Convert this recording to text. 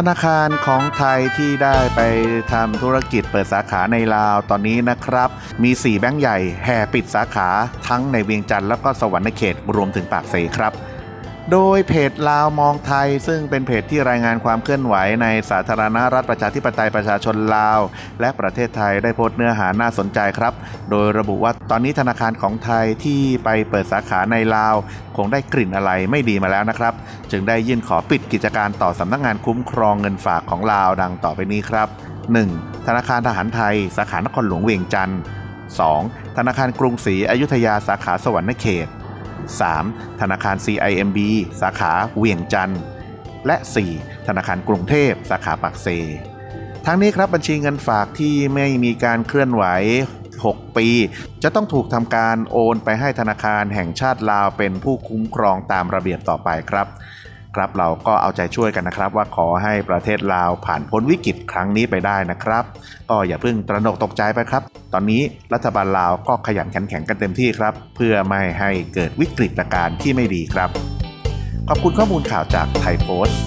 ธนาคารของไทยที่ได้ไปทำธุรกิจเปิดสาขาในลาวตอนนี้นะครับ มี 4 แบงก์ใหญ่แห่ปิดสาขาทั้งในเวียงจันทร์แล้วก็สวรรค์เขตรวมถึงปากเซครับ โดยเพจลาวมองไทย ซึ่งเป็นเพจที่รายงานความเคลื่อนไหวในสาธารณรัฐประชาธิปไตยประชาชนลาว และประเทศไทยได้โพสต์เนื้อหาน่าสนใจครับ โดยระบุว่าตอนนี้ธนาคารของไทยที่ไปเปิดสาขาในลาว คงได้กลิ่นอะไรไม่ดีมาแล้วนะครับ จึงได้ยื่นขอปิดกิจการต่อสำนักงานคุ้มครองเงินฝากของลาวดังต่อไปนี้ครับ 1. ธนาคารทหารไทย สาขานครหลวงเวียงจันทร์ 2. ธนาคารกรุงศรีอยุธยาสาขาสวรรณเขต 3. ธนาคาร CIMB สาขาเวียงจันทร์ และ 4. ธนาคารกรุงเทพ สาขาปากเซ ทั้งนี้ครับบัญชีเงินฝากที่ไม่มีการเคลื่อนไหว 6 ปี จะต้องถูกทำการโอนไปให้ธนาคารแห่งชาติลาวเป็นผู้คุ้มครองตามระเบียบต่อไปครับ ครับเราก็เอาใจช่วยกันนะครับ ว่าขอให้ประเทศลาวผ่านพ้นวิกฤตครั้งนี้ไปได้นะครับ ก็อย่าเพิ่งตระหนกตกใจไปครับ ตอนนี้รัฐบาลลาวก็ขยันขันแข็งกันเต็มที่ครับ เพื่อไม่ให้เกิดวิกฤตการณ์ที่ไม่ดีครับ ขอบคุณข้อมูลข่าวจากไทยโพสต์